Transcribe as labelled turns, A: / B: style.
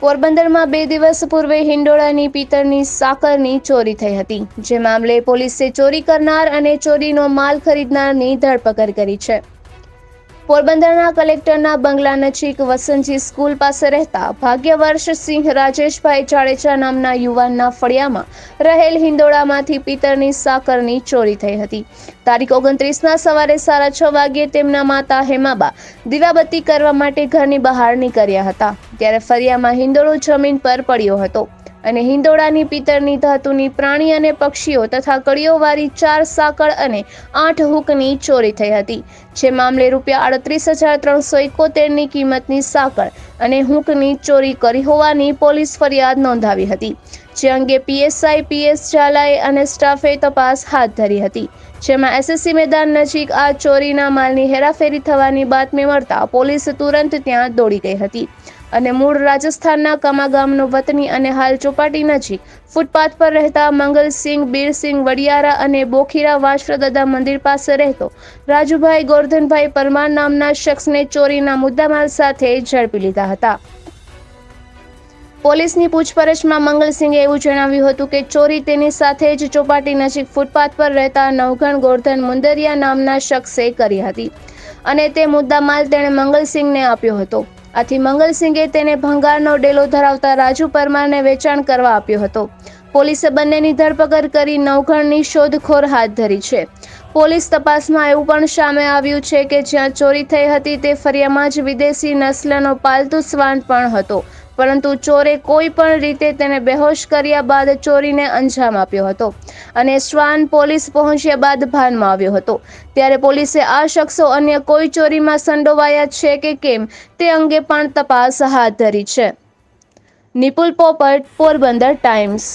A: પોરબંદરમાં બે દિવસ પૂર્વે હિંડોળાની પિત્તળની સાકરની ચોરી થઈ હતી. જે મામલે પોલીસે ચોરી કરનાર અને ચોરીનો માલ ખરીદનારની ધરપકડ કરી છે. પોરબંદરના કલેક્ટરના બંગલા નજીક વસંતજી સ્કૂલ પાસે રહેતા ભાગ્યવર્ષ સિંહ રાજેશભાઈ જાડેજા નામના યુવાનના ફળિયામાં રહેલ હિંડોળામાંથી પિત્તળની સાકરની ચોરી થઈ હતી. તારીખ ઓગણત્રીસના સવારે સાડા છ વાગ્યે તેમના માતા હેમાબા દીવાબત્તી કરવા માટે ઘરની બહાર નીકળ્યા હતા. ત્યારે ફરિયામાં હિંડોળો જમીન પર પડ્યો હતો. અને હિંદોળાની પિત્તળની ધાતુની પ્રાણી અને પક્ષીઓ તથા કડીઓવાળી ચાર સાંકળ અને આઠ હૂકની ચોરી થઈ હતી. જે મામલે રૂપિયા આડત્રીસ હજાર ત્રણસો એકોતેરની કિંમતની સાંકળ અને હૂકની ચોરી કરી હોવાની પોલીસ ફરિયાદ નોંધાવી હતી. જે અંગે પીએસઆઈ, પીએસ ઝાલાએ અને સ્ટાફે તપાસ હાથ ધરી હતી. જેમાં એસએસસી મેદાન નજીક આ ચોરીના માલની હેરાફેરી થવાની બાતમી મળતા પોલીસ તુરંત ત્યાં દોડી ગઈ હતી. અને મૂળ રાજસ્થાનના કમા ગામનો વતની અને હાલ ચોપાટી નજીક ફૂટપાથ પર રહેતા મંગલસિંહ, બીરસિંહ વડિયારા અને બોખીરા વાંસદાદા મંદિર પાસે રહેતો રાજુભાઈ ગોરધનભાઈ પરમાર નામના શખ્સને ચોરીના મુદ્દામાલ સાથે ઝડપી લીધા હતા. પોલીસની પૂછપરછમાં મંગલસિંહે એવું જણાવ્યું હતું કે ચોરી તેની સાથે જ ચોપાટી નજીક ફૂટપાથ પર રહેતા નવઘણ ગોરધન મુંદરિયા નામના શખ્સે કરી હતી. અને તે મુદ્દામાલ તેણે મંગલસિંહને આપ્યો હતો. આથી મંગલસિંહે તેને ભંગારનો ડેલો ધરાવતા રાજુ પરમારને વેચાણ કરવા આપ્યો હતો. પોલીસે બંનેની ધરપકડ કરી નવઘણની શોધખોર હાથ ધરી છે. પોલીસ તપાસમાં એવું પણ સામે આવ્યું છે કે જ્યાં ચોરી થઈ હતી તે ફરિયામાં જ વિદેશી નસ્લનો પાલતુ શ્વાન પણ હતો. પરંતુ ચોરે કોઈ પણ રીતે તેને બેહોશ કર્યા બાદ ચોરીને અંજામ આપ્યો હતો અને શ્વાન પોલીસ પહોંચ્યા બાદ ભાનમાં આવ્યો હતો. ત્યારે પોલીસે આ શખ્સો અન્ય કોઈ ચોરીમાં સંડોવાયા છે કે કેમ તે અંગે પણ તપાસ હાથ ધરી છે. નિપુલ પોપટ, પોરબંદર ટાઈમ્સ.